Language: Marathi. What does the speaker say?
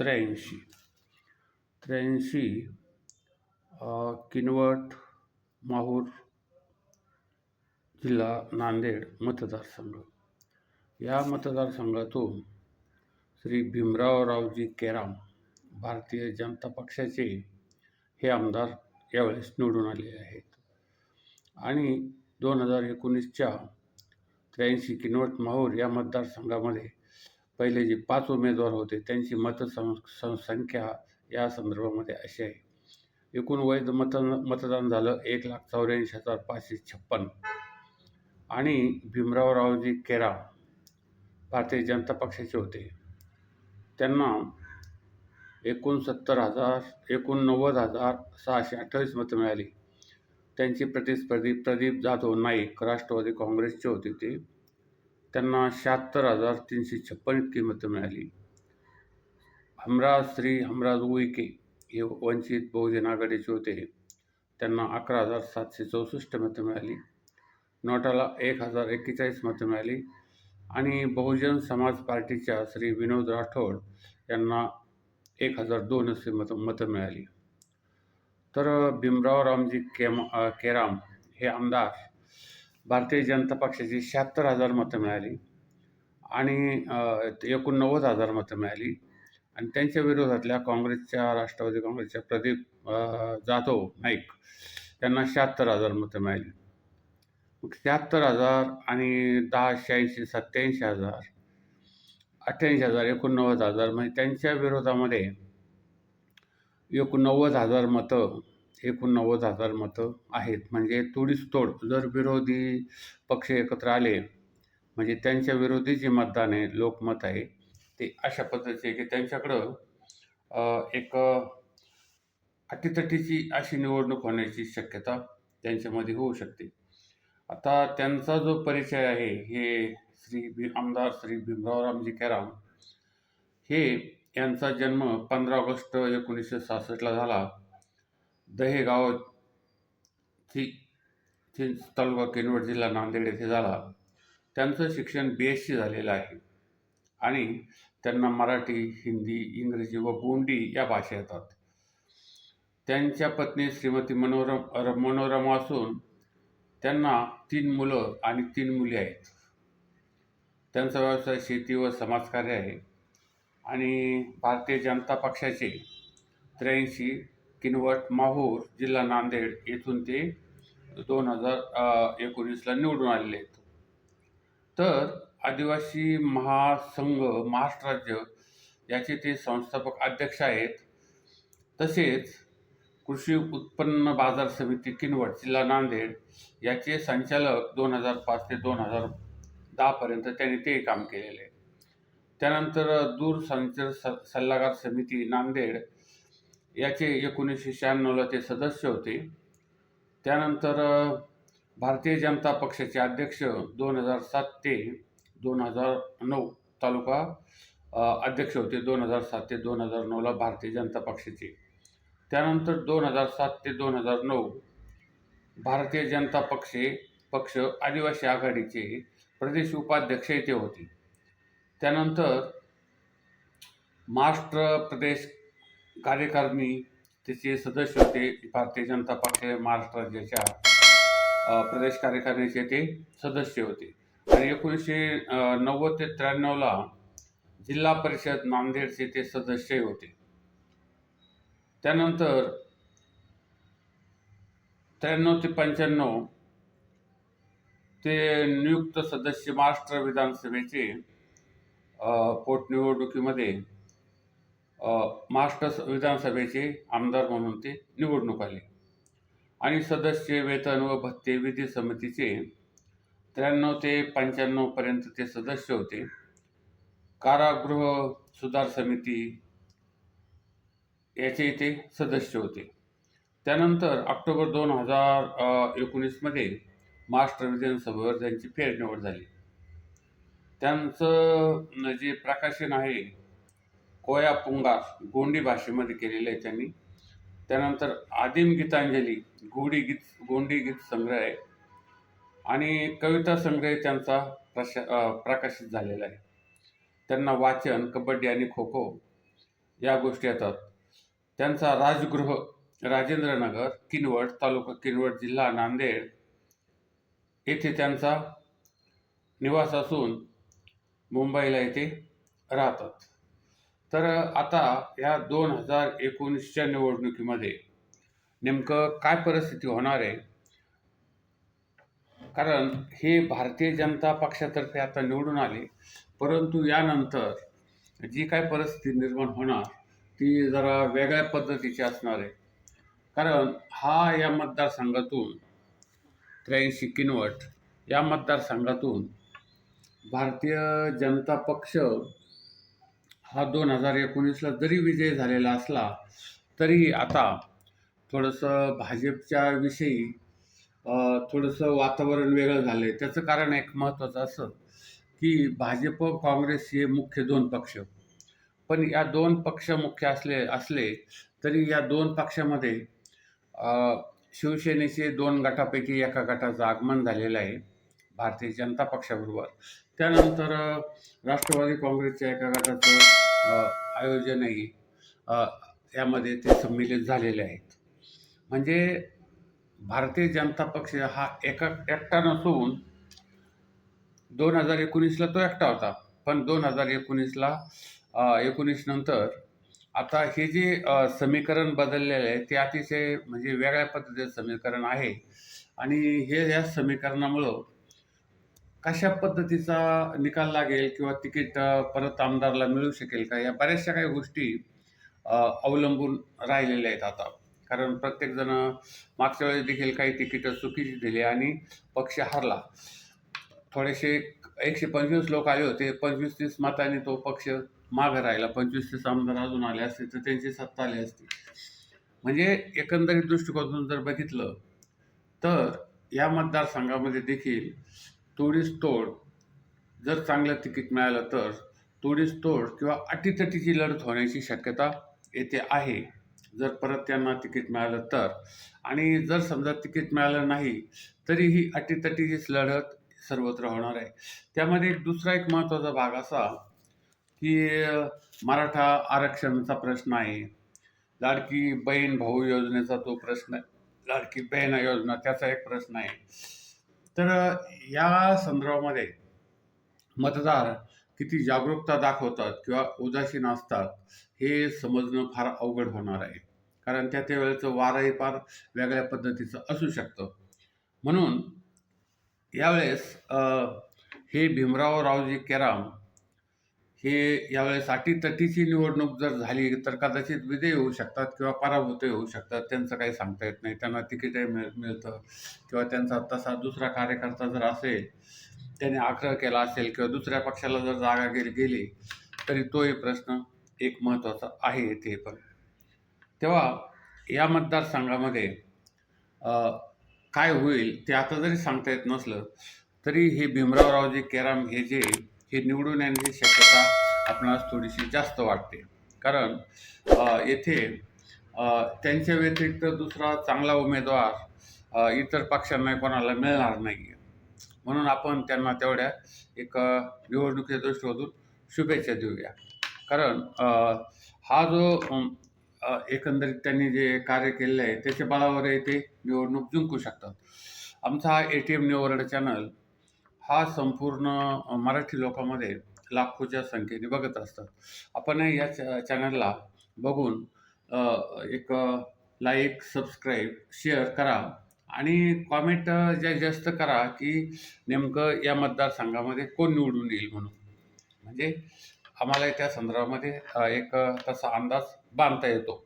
त्र्याऐंशी. त्र्याऐंशी किनवट माहूर जिल्हा नांदेड मतदारसंघ. या मतदारसंघातून श्री भीमरावरावजी केराम भारतीय जनता पक्षाचे हे आमदार यावेळेस निवडून आले आहेत. आणि दोन हजार एकोणीसच्या त्र्याऐंशी किनवट माहूर या मतदारसंघामध्ये पहिले जे पाच उमेदवार होते त्यांची मतसं सं संख्या या संदर्भामध्ये अशी आहे. एकूण वैध मत मतदान झालं एक लाख चौऱ्याऐंशी हजार पाचशे छप्पन. आणि भीमरावरावजी केरा भारतीय जनता पक्षाचे होते. त्यांना एकोणसत्तर हजार एकोणनव्वद हजार सहाशे अठ्ठावीस मतं मिळाली. त्यांची प्रतिस्पर्धी प्रदीप जाधव नाईक राष्ट्रवादी काँग्रेसचे होते ते. त्यांना शहात्तर हजार तीनशे छप्पन इतकी मतं मिळाली. हमराज श्री हमराज उईके हे वंचित बहुजन आघाडीचे होते. त्यांना अकरा हजार सातशे चौसष्ट मतं मिळाली. नोटाला एक हजार एक्केचाळीस मतं मिळाली. आणि बहुजन समाज पार्टीच्या श्री विनोद राठोड यांना एक हजार दोन असे मतं मतं मिळाली. तर भीमराव रामजी केम केराम हे आमदार भारतीय जनता पक्षाची शहात्तर हजार मतं मिळाली आणि एकोणनव्वद हजार मतं मिळाली. आणि त्यांच्या विरोधातल्या काँग्रेसच्या राष्ट्रवादी काँग्रेसच्या प्रदीप जाधव नाईक यांना शहात्तर हजार मतं मिळाली. मग शहात्तर हजार आणि दहा शहाऐंशी सत्त्याऐंशी हजार अठ्ठ्याऐंशी हजार एकोणनव्वद हजार म्हणजे त्यांच्या विरोधामध्ये एकोणनव्वद हजार मतं एकोणनव्वद हजार मतं आहेत. म्हणजे तोडीस तोड जर विरोधी पक्ष एकत्र आले म्हणजे त्यांच्या विरोधी जे मतदान आहे लोकमत आहे ते अशा पद्धतीचे की त्यांच्याकडं एक अटीतटीची अशी निवडणूक होण्याची शक्यता त्यांच्यामध्ये होऊ शकते. आता त्यांचा जो परिचय आहे हे श्री भी आमदार श्री भीमरावरामजी केराम हे यांचा जन्म पंधरा ऑगस्ट एकोणीसशे सहासष्टला झाला. दहेगाव ती ती तालुका किनवट जिल्हा नांदेड येथे झाला. त्यांचं शिक्षण बी एस सी झालेलं आहे. आणि त्यांना मराठी हिंदी इंग्रजी व गोंडी या भाषा येतात. त्यांच्या पत्नी श्रीमती मनोरम मनोरमा असून त्यांना तीन मुलं आणि तीन मुली आहेत. त्यांचा व्यवसाय शेती व समाजकार्य आहे. आणि भारतीय जनता पक्षाचे त्र्याऐंशी किनवट माहूर जिल्हा नांदेड येथून ते दोन हजार एकोणीसला निवडून आलेले आहेत. तर आदिवासी महासंघ महाराष्ट्र राज्य याचे ते संस्थापक अध्यक्ष आहेत. तसेच कृषी उत्पन्न बाजार समिती किनवट जिल्हा नांदेड याचे संचालक दोन हजार पाच ते दोन हजार दहापर्यंत त्यांनी ते काम केलेले आहे. त्यानंतर दूरसंचार स सल्लागार समिती नांदेड याचे एकोणीसशे शहाण्णवला ते सदस्य होते. त्यानंतर भारतीय जनता पक्षाचे अध्यक्ष दोन हजार सात ते दोन हजार नऊ तालुका अध्यक्ष होते दोन हजार सात ते दोन हजार नऊला भारतीय जनता पक्षाचे. त्यानंतर दोन हजार सात ते दोन हजार नऊ भारतीय जनता पक्षे पक्ष आदिवासी आघाडीचे प्रदेश उपाध्यक्ष ते होते. त्यानंतर महाराष्ट्र प्रदेश कार्यकारिणी त्याचे सदस्य होते भारतीय जनता पक्ष महाराष्ट्र राज्याच्या प्रदेश कार्यकारिणीचे ते सदस्य होते. आणि एकोणीसशे नव्वद ते त्र्याण्णवला जिल्हा परिषद नांदेडचे ते सदस्य होते. त्यानंतर त्र्याण्णव ते पंच्याण्णव ते नियुक्त सदस्य महाराष्ट्र विधानसभेचे पोटनिवडणुकीमध्ये महाराष्ट्र विधानसभेचे आमदार म्हणून ते निवडणूक आले. आणि सदस्य वेतन व भत्ते विधी समितीचे त्र्याण्णव ते पंच्याण्णवपर्यंत ते सदस्य होते. कारागृह सुधार समिती याचे ते सदस्य होते. त्यानंतर ऑक्टोबर दोन हजार एकोणीसमध्ये महाराष्ट्र विधानसभेवर त्यांची फेरनिवड झाली. त्यांचं जे प्रकाशन आहे कोया पुंगा गोंडी भाषेमध्ये केलेलं आहे त्यांनी. त्यानंतर आदिम गीतांजली गोडी गीत गोंडी गीत संग्रह आहे. आणि कविता संग्रह त्यांचा प्रशा प्रकाशित झालेला आहे. त्यांना वाचन कबड्डी आणि खो खो या गोष्टी येतात. त्यांचा राजगृह राजेंद्रनगर किनवट तालुका किनवट जिल्हा नांदेड येथे त्यांचा निवास असून मुंबईला येथे राहतात. तर आता या दोन हजार एकोणीसच्या निवडणुकीमध्ये नेमकं काय परिस्थिती होणार आहे? कारण हे भारतीय जनता पक्षातर्फे आता निवडून आले परंतु यानंतर जी काय परिस्थिती निर्माण होणार ती जरा वेगळ्या पद्धतीची असणार आहे. कारण हा या मतदारसंघातून त्र्याऐंशी किनवट या मतदारसंघातून भारतीय जनता पक्ष हा दोन हजार एकोणीसला जरी विजय झालेला असला तरी आता थोडंसं भाजपच्या विषयी थोडंसं वातावरण वेगळं झालं आहे त्याचं कारण एक महत्त्वाचं असं की भाजप काँग्रेस हे मुख्य दोन पक्ष. पण या दोन पक्ष मुख्य असले असले तरी या दोन पक्षामध्ये शिवसेनेचे दोन गटापैकी एका गटाचं आगमन झालेलं आहे. भारतीय जनता पक्षाबरोबर. त्यानंतर राष्ट्रवादी काँग्रेसच्या एका गटाचं आयोजनही यामध्ये ते संमिलित झालेले आहेत. म्हणजे भारतीय जनता पक्ष हा एका एकटा नसून दोन हजार एकोणीसला तो एकटा होता. पण दोन हजार एकोणीसला एकोणीस नंतर आता हे जे समीकरण बदललेलं आहे ते अतिशय म्हणजे वेगळ्या पद्धतीचं समीकरण आहे. आणि हे या समीकरणामुळं कशा पद्धतीचा निकाल लागेल किंवा तिकीट परत आमदारला मिळू शकेल का? या बऱ्याचशा काही गोष्टी अवलंबून राहिलेल्या आहेत आता. कारण प्रत्येकजण मागच्या वेळेस देखील काही तिकीटं चुकीची दिली आणि पक्ष हारला. थोडेसे एकशे पंचवीस लोक आले होते. पंचवीस तीस मतांनी तो पक्ष मागं राहिला. पंचवीस तीस आमदार अजून आले असते तर त्यांची सत्ता आली असती. म्हणजे एकंदरीत दृष्टिकोनातून जर बघितलं तर या मतदारसंघामध्ये देखील तोडीस तोड जर चांगलं तिकीट मिळालं तर तोडीस तोड किंवा अटीतटीची लढत होण्याची शक्यता येथे आहे. जर परत त्यांना तिकीट मिळालं तर. आणि जर समजा तिकीट मिळालं नाही तरी ही अटीतटीचीच लढत सर्वत्र होणार आहे. त्यामध्ये एक दुसरा एक महत्त्वाचा भाग असा की मराठा आरक्षणाचा प्रश्न आहे. लाडकी बहीण भाऊ योजनेचा तो प्रश्न आहे. लाडकी बहीण योजना त्याचा एक प्रश्न आहे. तर या संदर्भामध्ये मतदार किती जागरूकता दाखवतात किंवा उदासीन असतात हे समजणं फार अवघड होणार आहे. कारण त्या त्या वेळेचं वारही फार वेगळ्या पद्धतीचं असू शकतं. म्हणून यावेळेस हे भीमराव रावजी केराम हे यावेळेस अटीतटीची निवडणूक जर झाली तर कदाचित विजयी होऊ शकतात किंवा पराभूतही होऊ शकतात. त्यांचं काही सांगता येत नाही. त्यांना तिकीटही मिळ मिळतं. किंवा त्यांचा तसा दुसरा कार्यकर्ता जर असेल त्याने आग्रह केला असेल किंवा दुसऱ्या पक्षाला जर जागा गेली गेली तरी तोही प्रश्न एक महत्त्वाचा आहे ते पण. तेव्हा या मतदारसंघामध्ये काय होईल ते आता जरी सांगता येत नसलं तरी हे भीमरावरावजी केराम हे जे हे निवडून येण्याची शक्यता आपणास थोडीशी जास्त वाटते. कारण येथे त्यांच्या व्यतिरिक्त दुसरा चांगला उमेदवार इतर पक्षांना कोणाला मिळणार नाही म्हणून आपण त्यांना तेवढ्या एक निवडणुकीच्या दृष्टीमधून शुभेच्छा देऊया. कारण हा जो एकंदरीत त्यांनी जे कार्य केलेलं आहे त्याच्या बळावर ते निवडणूक जिंकू शकतात. आमचा हा ए टी एम निवड चॅनल हा संपूर्ण मराठी लोकांमध्ये लाखोच्या संख्येने बघत असतात. आपण या चॅ चॅनलला बघून एक लाईक सबस्क्राईब शेअर करा आणि कॉमेंट ज्या जास्त करा की नेमकं या मतदारसंघामध्ये कोण निवडून येईल म्हणून. म्हणजे आम्हाला त्या संदर्भामध्ये एक तसा अंदाज बांधता येतो.